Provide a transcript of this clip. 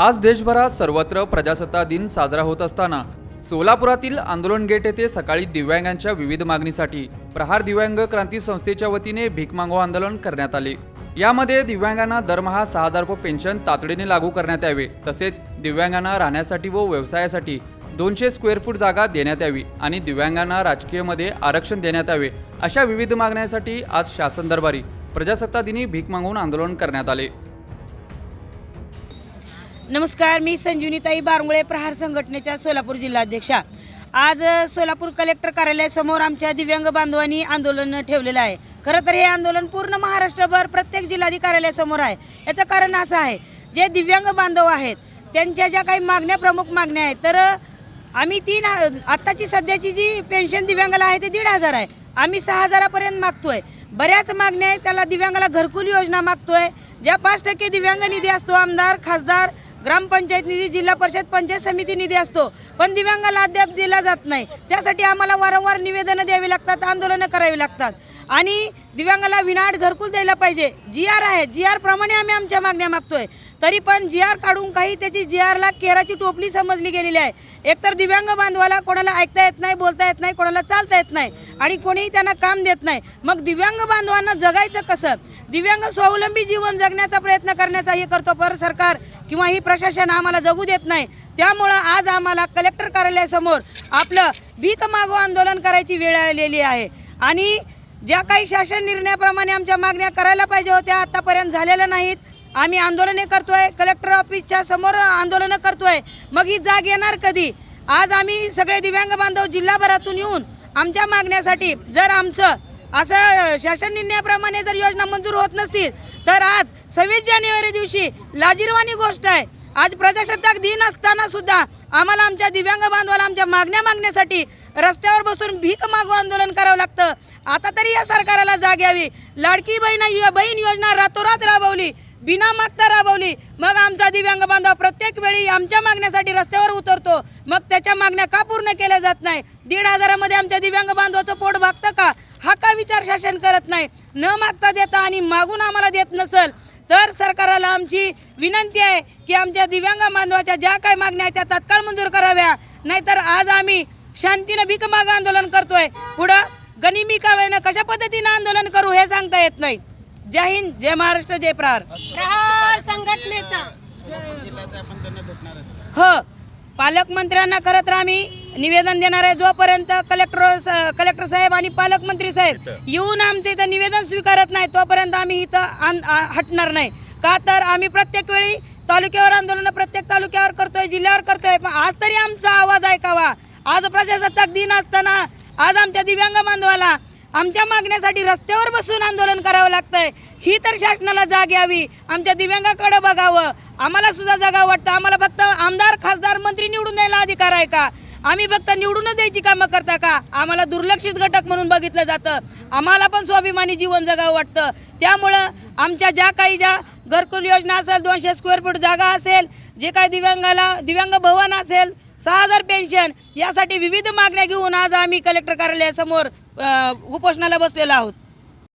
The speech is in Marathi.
आज देशभरात सर्वत्र प्रजासत्ताक दिन साजरा होत असताना सोलापुरातील आंदोलन गेट येथे सकाळी दिव्यांगांच्या विविध मागणीसाठी प्रहार दिव्यांग क्रांती संस्थेच्या वतीने भीक मागो आंदोलन करण्यात आले. यामध्ये दिव्यांगांना दरमहा सहा हजार रुपये पेन्शन तातडीने लागू करण्यात यावे तसेच दिव्यांगांना राहण्यासाठी व व्यवसायासाठी दोनशे स्क्वेअर फूट जागा देण्यात यावी आणि दिव्यांगांना राजकीयमध्ये आरक्षण देण्यात यावे अशा विविध मागण्यांसाठी आज शासन दरबारी प्रजासत्ताक दिनी भीक मागून आंदोलन करण्यात आले. नमस्कार मी संजीवनीताई बारंगुळे प्रहार संघटनेच्या सोलापूर जिल्हाध्यक्षा. आज सोलापूर कलेक्टर कार्यालयासमोर आमच्या दिव्यांग बांधवांनी आंदोलन ठेवलेलं आहे. खरं तर हे आंदोलन पूर्ण महाराष्ट्रभर प्रत्येक जिल्हाधिकारी कार्यालयासमोर आहे. याचं कारण असं आहे जे दिव्यांग बांधव आहेत त्यांच्या ज्या काही मागण्या प्रमुख मागण्या आहेत तर आम्ही तीन आत्ताची सध्याची जी पेन्शन दिव्यांगाला आहे ते दीड हजार आहे. आम्ही सहा हजारापर्यंत मागतोय. बऱ्याच मागण्या आहेत त्याला दिव्यांगाला घरकुल योजना मागतोय. ज्या पाच टक्के दिव्यांग निधी असतो आमदार खासदार ग्रामपंचायत निधी जिल्हा परिषद पंचायत समिती निधी असतो. पण दिव्यांगाला अद्याप दिला जात नाही. त्यासाठी आम्हाला वारंवार निवेदनं द्यावी लागतात आंदोलनं करावी लागतात. आणि दिव्यांगाला विनाट घरकुल द्यायला पाहिजे. जी आर आहे जी आर प्रमाणे आम्ही आमच्या मागण्या मागतोय. तरी पण जी आर काढून काही त्याची जी आरला केराची टोपली समजली गेलेली आहे. एकतर दिव्यांग बांधवाला कोणाला ऐकता येत नाही बोलता येत नाही कोणाला चालता येत नाही आणि कोणीही त्यांना काम देत नाही. मग दिव्यांग बांधवांना जगायचं कसं? दिव्यांग स्वावलंबी जीवन जगण्याचा प्रयत्न करण्याचा हे करतो पर सरकार किंवा ही प्रशासन आम्हाला जगू देत नाही त्यामुळं आज आम्हाला कलेक्टर कार्यालयासमोर आपलं भीक मागो आंदोलन करायची वेळ आलेली आहे. आणि ज्या काही शासन निर्णयाप्रमाणे आमच्या मागण्या करायला पाहिजे होत्या आतापर्यंत झालेल्या नाहीत. आम्ही आंदोलने करतोय कलेक्टर ऑफिसच्या समोर आंदोलनं करतोय. मग ही जाग येणार कधी? आज आम्ही सगळे दिव्यांग बांधव जिल्हाभरातून येऊन आमच्या मागण्यासाठी जर आमचं असं शासन निर्णयाप्रमाणे जर योजना मंजूर होत नसतील तर आज सव्वीस जानेवारी दिवशी लाजीरवाणी गोष्ट आहे. आज प्रजासत्ताक दिन असताना सुद्धा आम्हाला आमच्या दिव्यांग बांधवाला आमच्या मागण्या मागण्यासाठी रस्त्यावर बसून भीक मागू आंदोलन करावं लागतं. आता तरी या सरकाराला जाग यावी. लाडकी बहीण बहीण योजना रातोरात राबवली. बिना मागता राबवली. मग आमचा दिव्यांग बांधव प्रत्येक वेळी आमच्या मागण्यासाठी रस्त्यावर उतरतो. मग त्याच्या मागण्या का पूर्ण केल्या जात नाही? दीड हजारामध्ये आमच्या दिव्यांग बांधवाचं पोट भागतं का? हा का विचार शासन करत नाही? न मागता देता आणि मागून आम्हाला देत नसल? तर सरकारला आमची विनंती आहे की आमच्या दिव्यांग बांधवाच्या ज्या काही मागण्या आहेत त्या तात्काळ मंजूर कराव्या. नाहीतर आज आम्ही शांतीनं भीक माग आंदोलन करतोय. पुढं गनिमी का वेळेनं कशा पद्धतीनं आंदोलन करू हे सांगता येत नाही. जय हिंद जय महाराष्ट्र जय प्रहार. प्रहार संघटनेचा. हो पालकमंत्र्यांना खरं तर आम्ही निवेदन देणार आहे जोपर्यंत कलेक्टर कलेक्टर साहेब आणि पालकमंत्री साहेब येऊन आमचं इथं निवेदन स्वीकारत नाही तोपर्यंत आम्ही इथं हटणार नाही. का तर आम्ही प्रत्येक वेळी तालुक्यावर आंदोलन प्रत्येक तालुक्यावर करतोय जिल्ह्यावर करतोय पण आज तरी आमचा आवाज ऐकावा. आज प्रजासत्ताक दिन असताना आज आमच्या दिव्यांग बांधवाला आमच्या मागण्यासाठी रस्त्यावर बसून आंदोलन करावं लागतंय. ही तर शासनाला जाग यावी आमच्या दिव्यांगाकडे बघावं. आम्हाला सुद्धा जगावं वाटतं. आम्हाला फक्त आमदार खासदार मंत्री निवडून द्यायला अधिकार आहे का? आम्ही फक्त निवडूनच द्यायची कामं करता का? आम्हाला दुर्लक्षित घटक म्हणून बघितलं जातं. आम्हाला पण स्वाभिमानी जीवन जगावं वाटतं. त्यामुळं आमच्या ज्या काही ज्या घरकुल योजना असेल दोनशे स्क्वेअर फूट जागा असेल जे काही दिव्यांगाला दिव्यांग भवन असेल सहा हजार पेन्शन यासाठी विविध मागण्या घेऊन आज आम्ही कलेक्टर कार्यालयासमोर उपोषणाला बसलेलो आहोत.